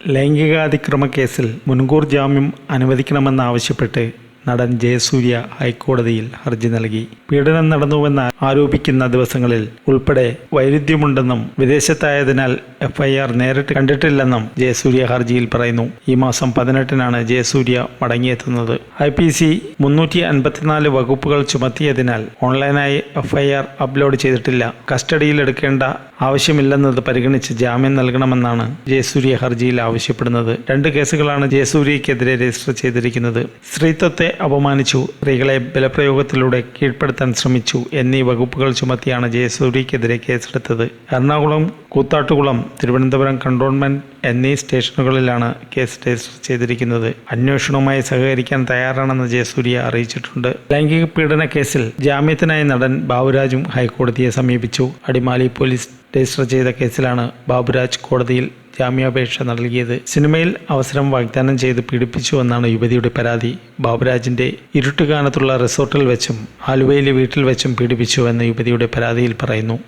ലൈംഗികാതിക്രമ കേസിൽ മുൻകൂർ ജാമ്യം അനുവദിക്കണമെന്നാവശ്യപ്പെട്ട് നടൻ ജയസൂര്യ ഹൈക്കോടതിയിൽ ഹർജി നൽകി. പീഡനം നടന്നുവെന്ന് ആരോപിക്കുന്ന ദിവസങ്ങളിൽ ഉൾപ്പെടെ വൈരുദ്ധ്യമുണ്ടെന്നും വിദേശത്തായതിനാൽ എഫ്ഐആർ നേരിട്ട് കണ്ടിട്ടില്ലെന്നും ജയസൂര്യ ഹർജിയിൽ പറയുന്നു. ഈ മാസം പതിനെട്ടിനാണ് ജയസൂര്യ മടങ്ങിയെത്തുന്നത്. ഐ പി സി മുന്നൂറ്റി അൻപത്തിനാല് വകുപ്പുകൾ ചുമത്തിയതിനാൽ ഓൺലൈനായി എഫ്ഐആർ അപ്ലോഡ് ചെയ്തിട്ടില്ല. കസ്റ്റഡിയിലെടുക്കേണ്ട ആവശ്യമില്ലെന്നത് പരിഗണിച്ച് ജാമ്യം നൽകണമെന്നാണ് ജയസൂര്യ ഹർജിയിൽ ആവശ്യപ്പെടുന്നത്. രണ്ട് കേസുകളാണ് ജയസൂര്യക്കെതിരെ രജിസ്റ്റർ ചെയ്തിരിക്കുന്നത്. സ്ത്രീത്വത്തെ അപമാനിച്ചു സ്ത്രീകളെ ബലപ്രയോഗത്തിലൂടെ കീഴ്പ്പെടുത്താൻ ശ്രമിച്ചു എന്നീ വകുപ്പുകൾ ചുമത്തിയാണ് ജയസൂര്യക്കെതിരെ കേസെടുത്തത്. എറണാകുളം കൂത്താട്ടുകുളം തിരുവനന്തപുരം കണ്ടോൺമെന്റ് എന്നീ സ്റ്റേഷനുകളിലാണ് കേസ് രജിസ്റ്റർ ചെയ്തിരിക്കുന്നത്. അന്വേഷണവുമായി സഹകരിക്കാൻ തയ്യാറാണെന്ന് ജയസൂര്യ അറിയിച്ചിട്ടുണ്ട്. ലൈംഗിക പീഡന കേസിൽ ജാമ്യത്തിനായി നടൻ ബാബുരാജും ഹൈക്കോടതിയെ സമീപിച്ചു. അടിമാലി പോലീസ് രജിസ്റ്റർ ചെയ്ത കേസിലാണ് ബാബുരാജ് കോടതിയിൽ ജാമ്യാപേക്ഷ നൽകിയത്. സിനിമയിൽ അവസരം വാഗ്ദാനം ചെയ്ത് പീഡിപ്പിച്ചുവെന്നാണ് യുവതിയുടെ പരാതി. ബാബുരാജിന്റെ ഇരുട്ടുകാനത്തുള്ള റിസോർട്ടിൽ വെച്ചും ആലുവയിലെ വീട്ടിൽ വെച്ചും പീഡിപ്പിച്ചുവെന്ന് യുവതിയുടെ പരാതിയിൽ പറയുന്നു.